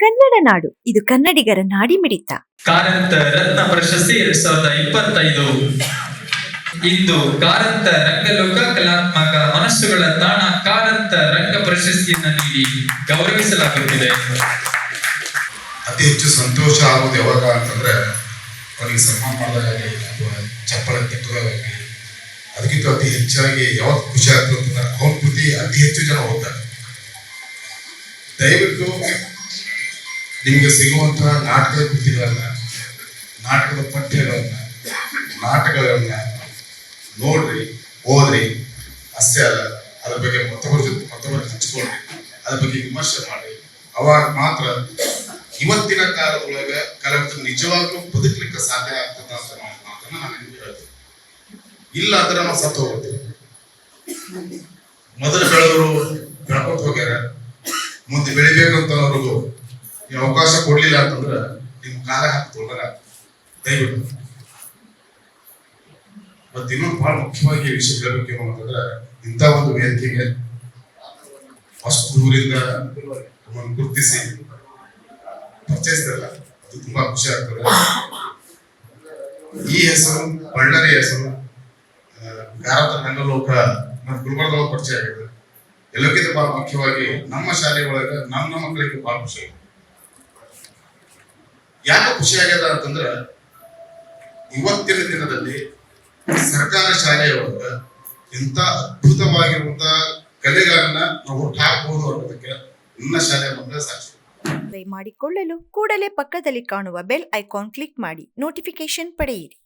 ಕನ್ನಡ ನಾಡು. ಇದು ಕನ್ನಡಿಗರ ನಾಡಿಮಿಡಿತ. ಕಾರಂತ ರತ್ನ ಪ್ರಶಸ್ತಿ ಎರಡ್ ಸಾವಿರದ ಇಪ್ಪತ್ತೈದು. ಇಂದು ಕಾರಂತ ರಂಗಲೋಕ ಕಲಾತ್ಮಕ ಮನಸ್ಸುಗಳ ತಾಣ ಕಾರಂತ ರಂಗ ಪ್ರಶಸ್ತಿಯನ್ನು ನೀಡಿ ಗೌರವಿಸಲಾಗುತ್ತಿದೆ. ಅತಿ ಹೆಚ್ಚು ಸಂತೋಷ ಆಗುವುದು ಯಾವಾಗ ಅಂತಂದ್ರೆ ಅವರಿಗೆ ಸನ್ಮಾನ ಮಾಡಿದಾಗಲಿ ಅಥವಾ ಚಪ್ಪಳ ತಿಟ್ಟದಾಗಲಿ ಅದಕ್ಕಿಂತ ಅತಿ ಹೆಚ್ಚಾಗಿ ಯಾವಾಗ ಖುಷಿ ಆಗ್ತದೆ ಅಂತಂದ್ರೆ ಅವನ ಕೃತಿ ಅತಿ ಹೆಚ್ಚು ಜನ ಓದ್ತಾರೆ ದಯವಿಟ್ಟು ನಿಮಗೆ ಸಿಗುವಂತಹ ನಾಟಕದ ಕೃತಿಗಳನ್ನ, ನಾಟಕದ ಪಠ್ಯಗಳನ್ನ, ನಾಟಕಗಳನ್ನ ನೋಡ್ರಿ, ಓದ್ರಿ. ಅಷ್ಟೇ ಅಲ್ಲ, ಅದ್ರ ಬಗ್ಗೆ ಮತ್ತೊಬ್ಬರ ಜೊತೆ, ಮತ್ತೊಬ್ಬರ ಹಂಚ್ಕೊಳ್ರಿ ಅದ್ರ ಬಗ್ಗೆ ವಿಮರ್ಶೆ ಮಾಡಿ. ಅವಾಗ ಮಾತ್ರ ಇವತ್ತಿನ ಕಾಲದೊಳಗ ಕಲಾವಿದರು ನಿಜವಾಗ್ಲೂ ಬದುಕಲಿಕ್ಕೆ ಸಾಧ್ಯ ಆಗ್ತದ ಅಂತ ನಾನು ನಿಮ್ಗೆ ಹೇಳ್ತೀನಿ. ಇಲ್ಲ ಅಂದ್ರೆ ನಾವು ಸತ್ತು ಹೋಗ್ತೀವಿ ಮೊದಲು ಬೆಳೆದವರು ಬೆಳ್ಕೊತ ಹೋಗ್ಯಾರ, ಮುಂದೆ ಬೆಳಿಬೇಕಂತ ಅವ್ರಿಗೂ ಈ ಅವಕಾಶ ಕೊಡ್ಲಿಲ್ಲ ಅಂತಂದ್ರೆ ನಿಮ್ ಕಾಲ ಹಾಕಿ ದಯವಿಟ್ಟು. ಮತ್ತೆ ಇನ್ನೊಂದು ಬಹಳ ಮುಖ್ಯವಾಗಿ ವಿಷಯ ಹೇಳಬೇಕೇನು ಅಂತಂದ್ರೆ, ಇಂಥ ಒಂದು ವೇದಿಕೆಗೆ ಅಷ್ಟು ದೂರಿಂದ ನಮ್ಮನ್ನು ಗುರುತಿಸಿ ಪರಿಚಯಿಸ್ತಾರಲ್ಲ, ಅದು ತುಂಬಾ ಖುಷಿ ಆಗ್ತದೆ. ಈ ಹೆಸರು ಬಳ್ಳಾರಿ ಹೆಸರು ಭಾರತ ರಂಗಲೋಕ ನಮ್ಮ ಗುಲ್ಬರ್ಗ ಪರಿಚಯ ಆಗಿದೆ. ಎಲ್ಲಕ್ಕಿಂತ ಬಹಳ ಮುಖ್ಯವಾಗಿ ನಮ್ಮ ಶಾಲೆ ಒಳಗೆ ನಮ್ಮ ಮಕ್ಕಳಿಗೆ ಬಹಳ ಖುಷಿ ಆಗಿದೆ. ಯಾಕೆ ಖುಷಿ ಆಗ್ಯದ ಅಂತಂದ್ರ, ಇವತ್ತಿನ ದಿನದಲ್ಲಿ ಸರ್ಕಾರಿ ಶಾಲೆಯೊಳಗ ಇಂಥ ಅದ್ಭುತವಾಗಿರುವಂತ ಕಲೆಗಳನ್ನ ನಾವು ಹಾಕಬಹುದು ಅನ್ನೋದಕ್ಕೆ ನನ್ನ ಶಾಲೆಯ ಮುಂದೆ ಸಾಕ್ಷಿ. ಮಾಡಿಕೊಳ್ಳಲು ಕೂಡಲೇ ಪಕ್ಕದಲ್ಲಿ ಕಾಣುವ ಬೆಲ್ ಐಕಾನ್ ಕ್ಲಿಕ್ ಮಾಡಿ ನೋಟಿಫಿಕೇಶನ್ ಪಡೆಯಿರಿ.